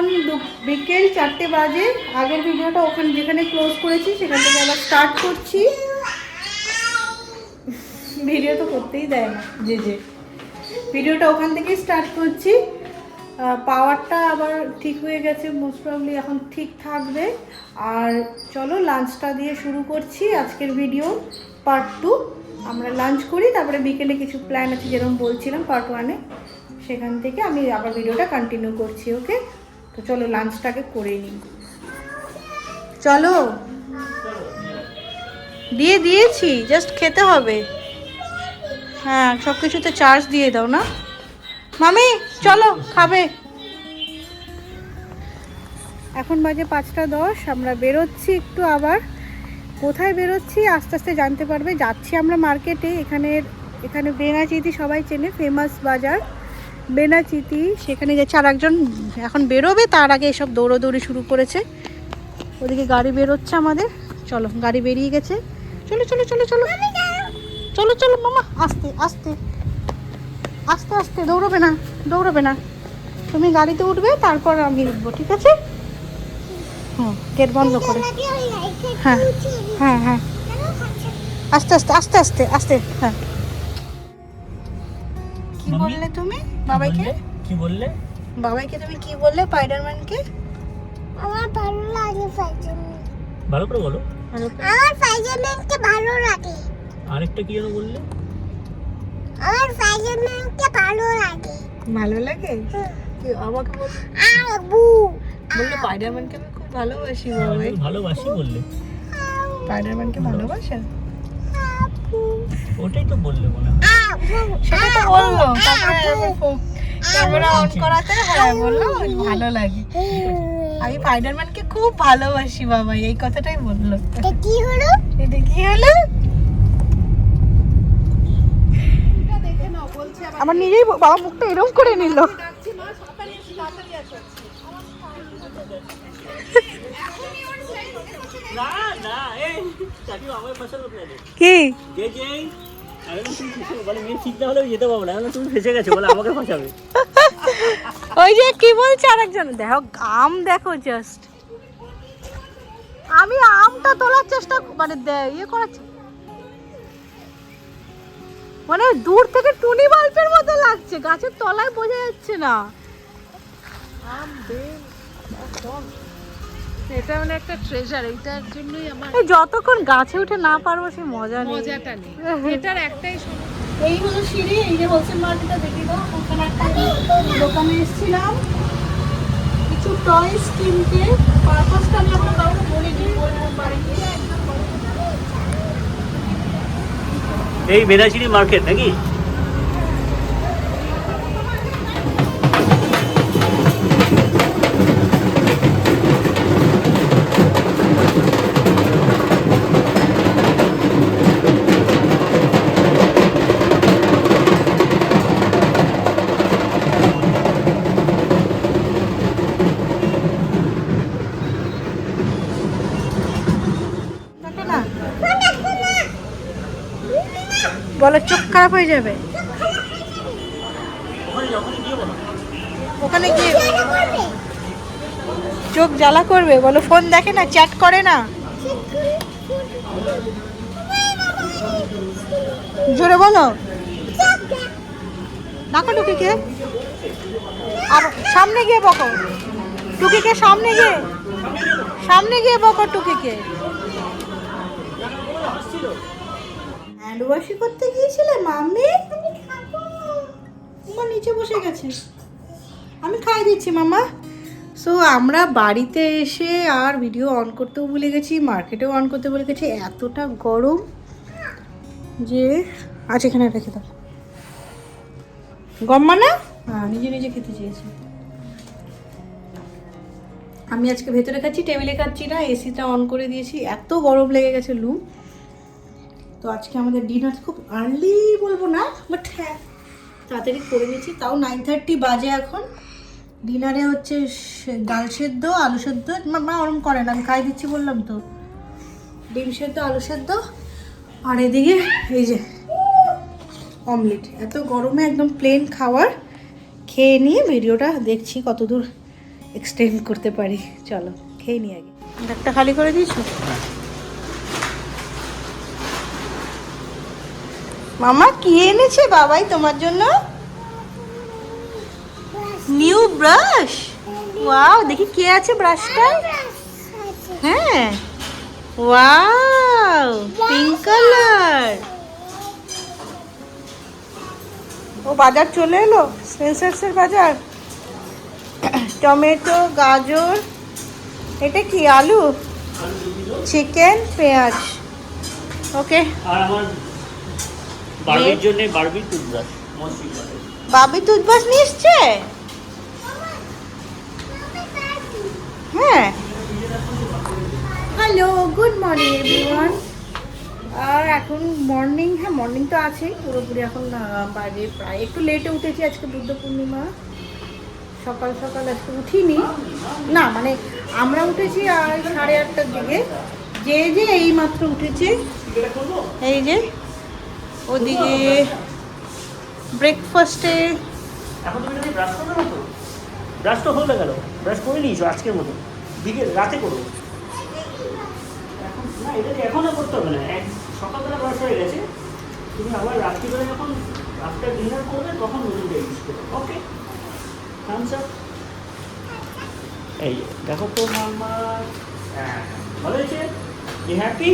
এখন বিকেল চারটে বাজে। আগের ভিডিওটা ওখানে যেখানে ক্লোজ করেছি, সেখান থেকে আবার স্টার্ট করছি। ভিডিও তো করতেই দেয় না। যে যে ভিডিওটা ওখান থেকেই স্টার্ট করছি। পাওয়ারটা আবার ঠিক হয়ে গেছে মোস্ট প্রবলি এখন ঠিক থাকবে। আর চলো লাঞ্চটা দিয়ে শুরু করছি আজকের ভিডিও পার্ট টু আমরা লাঞ্চ করি, তারপরে বিকেলে কিছু প্ল্যান আছে, যেরকম বলছিলাম পার্ট ওয়ানে সেখান থেকে আমি আবার ভিডিওটা কন্টিনিউ করছি ওকে তো চলো লাঞ্চটাকে করে নিই। চলো। দিয়ে দিয়েছি জাস্ট খেতে হবে। হ্যাঁ সব কিছুতে চার্জ দিয়ে দাও না। মামি, চলো, খাবে। এখন বাজে পাঁচটা দশ, আমরা বেরোচ্ছি একটু আবার। কোথায় বেরোচ্ছি? আস্তে আস্তে জানতে পারবে। যাচ্ছি আমরা মার্কেটে এখানে এখানে বেনাচিতি সবাই চেনে ফেমাস বাজার। বেনাচিতি, সেখানে যাচ্ছে আর একজন এখন বেরোবে, তার আগে এসব দৌড়োদৌড়ি শুরু করেছে। ওদিকে গাড়ি বেরোচ্ছে আমাদের। চলো, গাড়ি বেরিয়ে গেছে। চলো চলো চলো চলো। চলো চলো, মামা, আস্তে আস্তে। আস্তে আস্তে, দৌড়বে না দৌড়বে না। তুমি গাড়িতে উঠবে, তারপর আমি উঠবো, ঠিক আছে? হুম গেট বন্ধ করে। হ্যাঁ হ্যাঁ হ্যাঁ। আস্তে আস্তে আস্তে আস্তে আস্তে হ্যাঁ। কি বললে তুমি? বাবাইকে? কি বললে? বাবাইকে তুমি কি বললে? স্পাইডারম্যানকে আমার ভালো লাগে ফাইজারম্যান ভালো করে বলো। আমার ফাইজারম্যানকে ভালো লাগে। আরেকটা কি যেন বললে? আমার ফাইজারম্যানকে ভালো লাগে। ভালো লাগে? কি আমাকে বল আর বু। বললে স্পাইডারম্যানকে আমি খুব ভালোবাসি বাবাই আমি ভালোবাসি বললে। স্পাইডারম্যানকে ভালোবাসেন ওটাই তো বললে মনে হয়। সেটা তো বলল। তারপরে ক্যামেরা অন করাতে হ্যাঁ। বলল ভালো লাগে। আমি স্পাইডারম্যানকে খুব ভালোবাসি বাবা এই কথাটাই বলল। এটা কি হলো? এটা কি হলো? আমার নিজেই বাবা মুখটা এরকম করে নিল। না না এই চাকরি আমার ফসল আপনাদের কি? আমি আমি ওই যে কি বলছে আরেকজন? দেখো আম দেখো জাস্ট আমি আমটা তোলার চেষ্টা মানে ইয়ে করার মানে দূর থেকে টুনি বাল্বের মতো লাগছে গাছের তলায় বোঝা যাচ্ছে না। এটা মানে একটা ট্রেজার এইটার জন্যই আমার এই যতক্ষণ গাছে উঠে না পারব সে মজা নেই। মজাটা নেই। এটার একটাই এই হলো সিঁড়ি এই যে হোলসেল মার্কেটটা দেখি দাও ওখানে একটা দোকানে এসেছিলাম। কিছু টয়স কিনতে। পারপাসটা আমি আপনার কাউকে বলিনি বলব বাড়িতে এই বেনাচিনি মার্কেট নাকি? বলো, চোখ খারাপ হয়ে যাবে। ওখানে গিয়ে চোখ জ্বালা করবে, বলো ফোন দেখে না চ্যাট করে না? জোরে বলো। দেখো টুকিকে। আর সামনে গিয়ে বকো। টুকিকে সামনে গিয়ে সামনে গিয়ে বকো টুকিকে। হ্যান্ড ওয়াশি করতে গিয়েছিলে? মাম্মি? তোমার নিচে বসে গেছে। আমি খাই দিচ্ছি মামা সো আমরা বাড়িতে এসে আর ভিডিও অন করতেও ভুলে গেছি মার্কেটেও অন করতে ভুলে গেছি। এতটা গরম যে আচ্ছা এখানে রেখে দাও গম্মা না হ্যাঁ নিজে নিজে খেতে চেয়েছি। আমি আজকে ভেতরে খাচ্ছি টেবিলে খাচ্ছি না এসিটা অন করে দিয়েছি। এত গরম লেগে গেছে লু তো আজকে আমাদের ডিনার খুব আর্লি বলব না বাট হ্যাঁ তাড়াতাড়ি করে নিয়েছি। তাও নাইন থার্টি বাজে এখন। ডিনারে হচ্ছে ডাল সেদ্ধ, আলু সেদ্ধ। মা- ওরম করে না, আমি খাই দিচ্ছি বললাম তো। ডিম সেদ্ধ, আলু সেদ্ধ। আর এদিকে এই যে অমলেট এত গরমে একদম প্লেন খাওয়ার। খেয়ে নিয়ে ভিডিওটা দেখছি কতদূর এক্সটেন্ড করতে পারি। চলো, খেয়ে নি আগে। ব্যাগটা খালি করে দিয়েছ? মামা কি এনেছে বাবাই তোমার জন্য? New brush? ওয়াও দেখি কে আছে ব্রাশটা? হ্যাঁ। ওয়াও পিঙ্ক কালার ও বাজার চলে এলো স্পেন্সার্সের বাজার। টমেটো গাজর এটা কি আলু? চিকেন পেঁয়াজ। ওকে। আর আমার বারবির জন্য বারবির টুথব্রাশ। বাবি টুথব্রাশ নিয়ে এসছে? হ্যাঁ। Hello good morning everyone. আর এখন মর্নিং হ্যাঁ মর্নিং তো আছেই। পুরোপুরি এখন বাজে প্রায় একটু লেটে উঠেছি আজকে বুদ্ধ পূর্ণিমা। সকাল সকাল আজকে উঠিনি। না মানে আমরা উঠেছি আর সাড়ে আটটার দিকে। যে যে এই মাত্র উঠেছে এই যে ওদিকে ব্রেকফাস্টে এখন তুমি যদি ব্রাশ করবে না তো? ব্রাশ তো হয়ে গেল। ব্রাশ করে নিয়েছো আজকের মতো। বিকেল রাতে করো। এখন না এটা এখনও করতে হবে না। এক সকালবেলা ব্রাশ হয়ে গেছে। তুমি আবার রাত্রিবেলা যখন আফটার ডিনার করবে তখন নতুনটা ইউজ করবে ওকে থামস আপ এই দেখো তো মামা হ্যাঁ, ভালো হয়েছে? হ্যাপি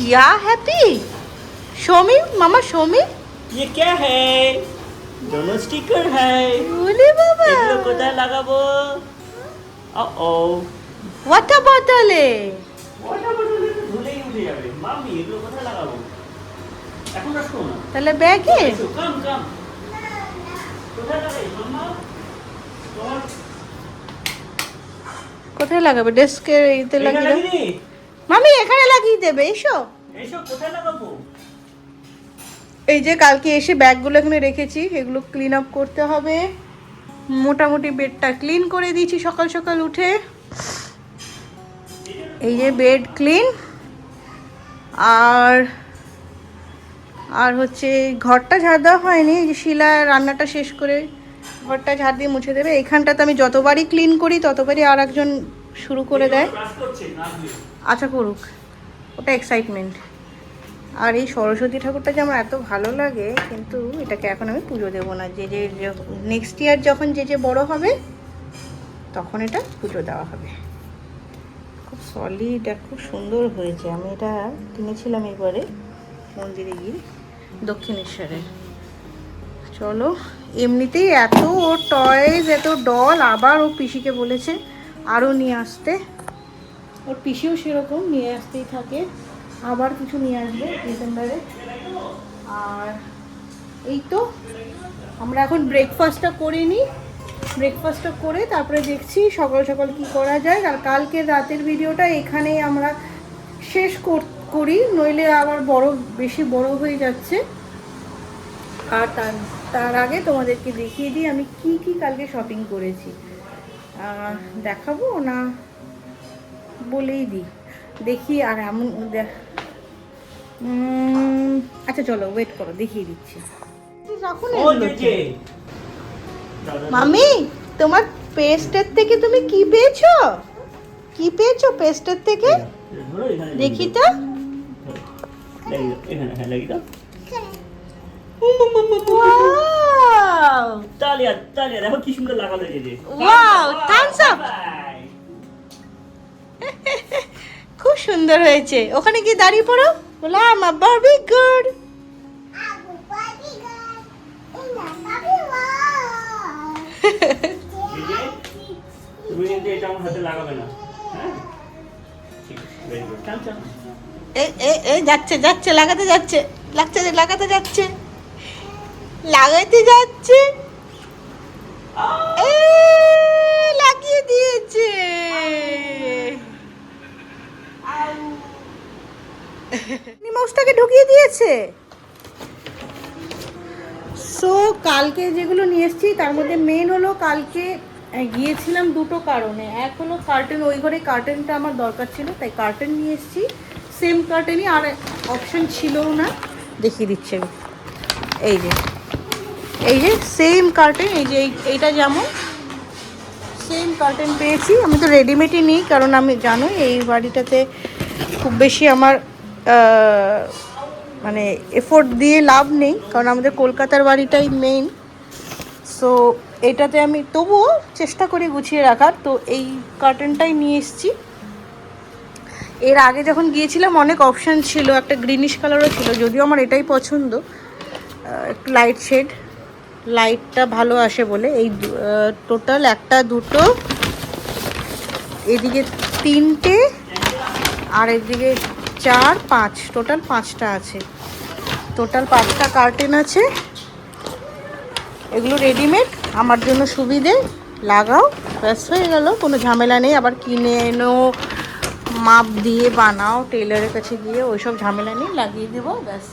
ইয়া হ্যাপি সৌমি মামা সৌমি ये क्या है दोनों स्टिकर है বলে বাবা এগুলো কোথায় লাগাবো ও ওয়াটার বটলে ওয়াটার বটলে তো ধুলেই উঠে যাবে মামি এগুলো কোথায় লাগাবো এখন আসবো না তাহলে ব্যাগে এসো, কাম কাম কোথায় লাগাই মাম্মা তোমার কোথায় লাগাবে ডেস্কের ইতে এখানে লাগিয়ে দাও। লাগিয়ে মামি এখানে লাগিয়ে দেবে এসো এইসব কোথায় লাগাবো এই যে কালকে এসে ব্যাগগুলো এখানে রেখেছি, এগুলো ক্লিন আপ করতে হবে। মোটামুটি বেডটা ক্লিন করে দিয়েছি সকাল সকাল উঠে। এই যে বেড ক্লিন আর আর হচ্ছে ঘরটা ঝাড় দেওয়া হয়নি যে শিলা রান্নাটা শেষ করে ঘরটা ঝাড় দিয়ে মুছে দেবে। এখানটাতে আমি যতবারই ক্লিন করি, ততবারই আর একজন শুরু করে দেয়। আচ্ছা করুক, ওটা এক্সাইটমেন্ট আর এই সরস্বতী ঠাকুরটা যে আমার এত ভালো লাগে, কিন্তু এটাকে এখন আমি পুজো দেবো না। যে যে নেক্সট ইয়ার যখন যে যে বড় হবে, তখন এটা পুজো দেওয়া হবে। খুব সলিড আর খুব সুন্দর হয়েছে। আমি এটা কিনেছিলাম এবারে মন্দিরে গিয়ে, দক্ষিণেশ্বরে। চলো, এমনিতেই এত টয়েস এত ডল আবার ও পিসিকে বলেছে আরও নিয়ে আসতে। ওর পিসিও সেরকম, নিয়ে আসতেই থাকে। আবার কিছু নিয়ে আসবে ডিসেম্বরে। আর এই তো, আমরা এখন ব্রেকফাস্টটা করে নিই। ব্রেকফাস্টটা করে তারপরে দেখছি সকাল সকাল কি করা যায়। আর কালকে রাতের ভিডিওটা এখানেই আমরা শেষ কর- নইলে আবার বড়, বেশি বড় হয়ে যাচ্ছে। আর তার তার আগে তোমাদেরকে দেখিয়ে দিই আমি কি কি কালকে শপিং করেছি। দেখাবো না বলেই দিই। দেখি আর এমন আচ্ছা চলো ওয়েট করো দেখিয়ে দিচ্ছি। তো। মামি তোমার পেস্টের থেকে তুমি কি পেয়েছ? কি পেয়েছ পেস্টের থেকে? দেখি তো। হ্যাঁ লাগিয়ে তালিয়া তালিয়া দেখো কি সুন্দর লাগালো এই যে। Wow, thumbs up! খুব সুন্দর হয়েছে। ওখানে গিয়ে দাঁড়িয়ে পড়ো। বলো আমার বারবি গুড. এই তুমি কিন্তু এটা আমার হাতে লাগাবে না। যাচ্ছে যাচ্ছে লাগাতে যাচ্ছে লাগছে লাগাতে যাচ্ছে। লাগাতে যাচ্ছে। এ, লাগিয়ে দিয়েছে। মাউসটাকে ঢুকিয়ে দিয়েছে। সো কালকে যেগুলো নিয়ে এসেছি, তার মধ্যে মেন হলো কালকে গিয়েছিলাম দুটো কারণে এক হলো কার্টেন ওই ঘরে কার্টেনটা আমার দরকার ছিল, তাই কার্টেন নিয়ে এসেছি। সেম কার্টেনই আর অপশন ছিলও না। দেখিয়ে দিচ্ছে আমি। এই যে এই যে সেম কার্টেন এই যে, এই- এইটা যেমন সেম কার্টেন পেয়েছি। আমি তো রেডিমেডই নিই, কারণ আমি জানো এই বাড়িটাতে খুব বেশি আমার মানে এফোর্ট দিয়ে লাভ নেই, কারণ আমাদের কলকাতার বাড়িটাই মেইন সো এটাতে আমি তবুও চেষ্টা করি গুছিয়ে রাখার। তো এই কার্টেনটাই নিয়ে এসেছি। এর আগে যখন গিয়েছিলাম, অনেক অপশান ছিল, একটা গ্রিনিশ কালারও ছিল, যদিও আমার এটাই পছন্দ। একটু লাইট শেড লাইটটা ভালো আসে বলে। এই টোটাল একটা, দুটো, এদিকে তিনটে, আর এদিকে চার, পাঁচ টোটাল পাঁচটা আছে। টোটাল পাঁচটা কার্টেন আছে। এগুলো রেডিমেড আমার জন্য সুবিধে। লাগাও, ব্যাস, হয়ে গেল। কোনো ঝামেলা নেই। আবার কিনে এনো, মাপ দিয়ে বানাও টেলারের কাছে গিয়ে ওইসব ঝামেলা নেই। লাগিয়ে দেবো, ব্যাস।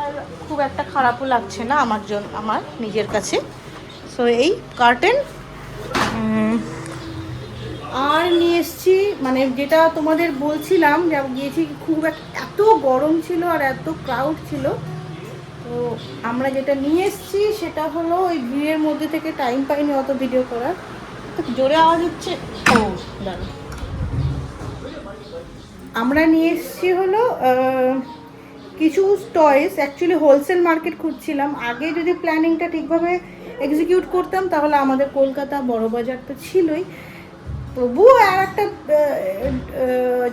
আর খুব একটা খারাপও লাগছে না আমার জন্য আমার নিজের কাছে। সো এই কার্টেন আর নিয়ে এসছি মানে যেটা তোমাদের বলছিলাম, যে গিয়েছি খুব এত গরম ছিল আর এত ক্রাউড ছিল। তো আমরা যেটা নিয়ে এসছি সেটা হলো ওই ভিড়ের মধ্যে থেকে টাইম পাইনি অত ভিডিও করার। জোরে আওয়াজ হচ্ছে। ও আমরা নিয়ে এসছি হলো কিছু টয়েস অ্যাকচুয়ালি হোলসেল মার্কেট খুঁজছিলাম। আগে যদি প্ল্যানিংটা ঠিকভাবে এক্সিকিউট করতাম, তাহলে আমাদের কলকাতা বড়বাজার তো ছিলই। তবুও আর একটা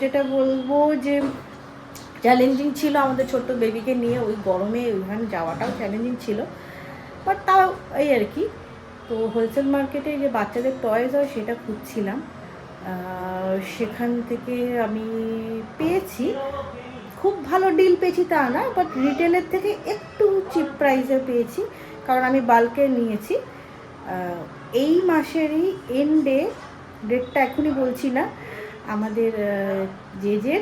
যেটা বলব যে চ্যালেঞ্জিং ছিল আমাদের ছোট্ট বেবিকে নিয়ে, ওই গরমে ওইখানে যাওয়াটাও চ্যালেঞ্জিং ছিল। বাট তাও এই আর কি। তো হোলসেল মার্কেটে যে বাচ্চাদের টয়েস হয়, সেটা খুঁজছিলাম। সেখান থেকে আমি পেয়েছি। খুব ভালো ডিল পেয়েছি তা না বাট রিটেলের থেকে একটু চিপ প্রাইসে পেয়েছি, কারণ আমি বাল্কে নিয়েছি। এই মাসেরই এন্ডে ডেটটা এখনই বলছি না। আমাদের যে যে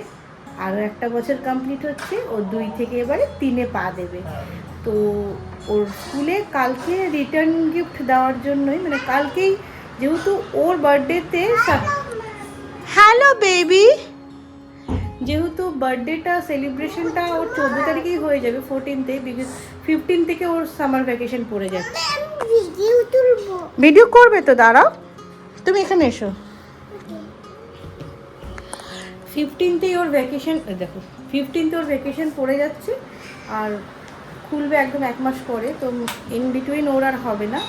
আরও একটা বছর কমপ্লিট হচ্ছে ও দুই থেকে এবারে তিনে পা দেবে। তো ওর স্কুলে কালকে রিটার্ন গিফট দেওয়ার জন্যই মানে কালকেই যেহেতু ওর বার্থডেতে হ্যালো বেবি যেহেতু বার্থডেটা সেলিব্রেশনটা ওর চোদ্দ তারিখেই হয়ে যাবে ফোরটিনতে বিকজ ফিফটিন থেকে ওর সামার ভ্যাকেশন পড়ে যাচ্ছে। ভিডিও করবে তো দাঁড়াও। তুমি এখানে এসো। ফিফটিনতেই ওর ভ্যাকেশন দেখো ফিফটিনতে ওর ভ্যাকেশন পড়ে যাচ্ছে আর খুলবে একদম এক মাস পরে তো ইন বিটুইন ওর আর হবে না।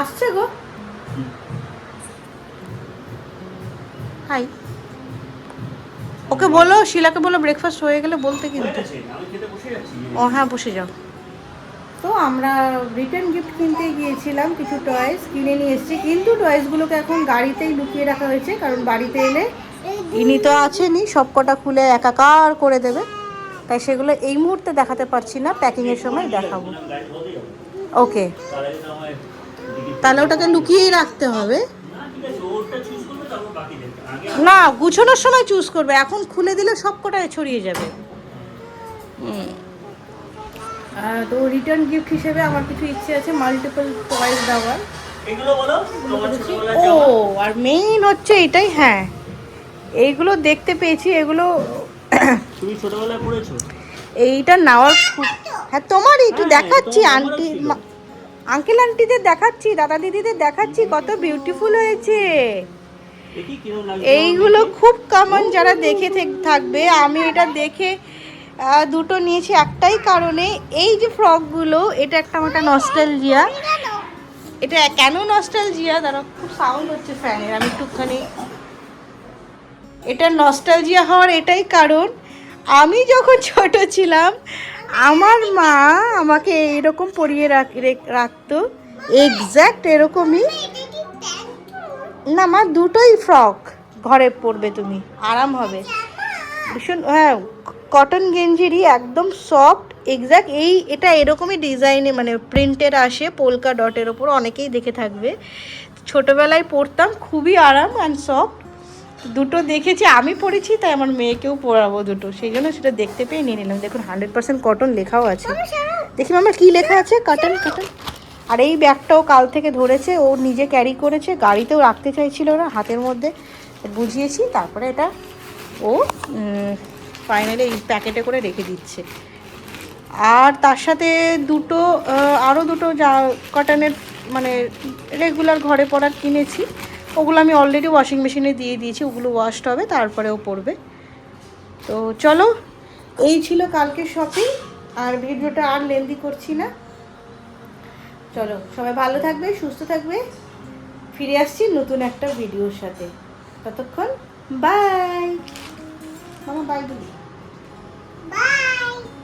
আসছে গো। হাই ওকে বলো শিলাকে বলো ব্রেকফাস্ট হয়ে গেলে বলতে কিন্তু। গেছে, আমি খেতে বসে যাচ্ছি। ও হ্যাঁ বসে যাও। তো আমরা রিটার্ন গিফট কিনতে গিয়েছিলাম কিছু টয়েস কিনে নিয়ে এসেছি। কিন্তু টয়েসগুলোকে এখন গাড়িতেই লুকিয়ে রাখা হয়েছে, কারণ বাড়িতে এলে ইনি তো আছেনই সব কটা খুলে একাকার করে দেবে। তাই সেগুলো এই মুহূর্তে দেখাতে পারছি না প্যাকিংয়ের সময় দেখাবো। ওকে তাহলে ওটাকে লুকিয়েই রাখতে হবে। না, গুছানোর সময় চুজ করবে। এখন খুলে দিলে সব কটায় ছড়িয়ে যাবে। হুম। তো রিটার্ন গিফট হিসেবে আমার কিছু ইচ্ছে আছে মাল্টিপল টয়েস দেওয়ার। ও আর মেইন হচ্ছে এটাই হ্যাঁ। এইগুলো দেখতে পেয়েছি এগুলো তুমি ছোটবেলায় পড়েছো? এইটা নেওয়ার হ্যাঁ তোমারই একটু হ্যাঁ, দেখাচ্ছি আন্টি আঙ্কেল আন্টিদের দেখাচ্ছি দাদা দিদিদের দেখাচ্ছি কত বিউটিফুল হয়েছে। এইগুলো খুব কমন যারা দেখে থেক- থাকবে আমি এটা দেখে দুটো নিয়েছি। একটাই কারণে এই যে ফ্রকগুলো, এটা একটা আমার একটা নস্টালজিয়া এটা কেন নস্টালজিয়া দাঁড়া খুব সাউন্ড হচ্ছে ফ্যানের আমি একটুখানি। এটা নস্টালজিয়া হওয়ার এটাই কারণ, আমি যখন ছোট ছিলাম, আমার মা আমাকে এরকম পরিয়ে রাখ- রাখতো। এক্স্যাক্ট এরকমই। না, মা, দুটোই ফ্রক। ঘরে পরবে তুমি, আরাম হবে। ভীষণ হ্যাঁ কটন গেঞ্জিরই একদম সফট এক্স্যাক্ট এই এটা এরকমই ডিজাইনে মানে প্রিন্টের আসে পোলকা ডটের ওপর অনেকেই দেখে থাকবে। ছোটোবেলায় পরতাম খুবই আরাম অ্যান্ড সফট দুটো দেখেছি আমি পরেছি তাই আমার মেয়েকেও পরাবো দুটো। সেই জন্য সেটা দেখতে পেয়ে নিয়ে নিলাম। দেখুন হান্ড্রেড পার্সেন্ট কটন লেখাও আছে। দেখি মামা কী লেখা আছে? কটন কটন আর এই ব্যাগটাও কাল থেকে ধরেছে ও নিজে ক্যারি করেছে গাড়িতেও রাখতে চাইছিল না হাতের মধ্যে। বুঝিয়েছি তারপরে এটা ও ফাইনালি এই প্যাকেটে করে রেখে দিচ্ছে। আর তার সাথে দুটো আরও দুটো যা কটনের মানে রেগুলার ঘরে পরার কিনেছি। ওগুলো আমি অলরেডি ওয়াশিং মেশিনে দিয়ে দিয়েছি, ওগুলো ওয়াশড হবে, তারপরেও পড়বে তো চলো, এই ছিল কালকে শপিং আর ভিডিওটা আর লেন্দি করছি না। চলো, সবাই ভালো থাকবে, সুস্থ থাকবে। ফিরে আসছি নতুন একটা ভিডিওর সাথে। ততক্ষণ বাই বাই বলি Bye.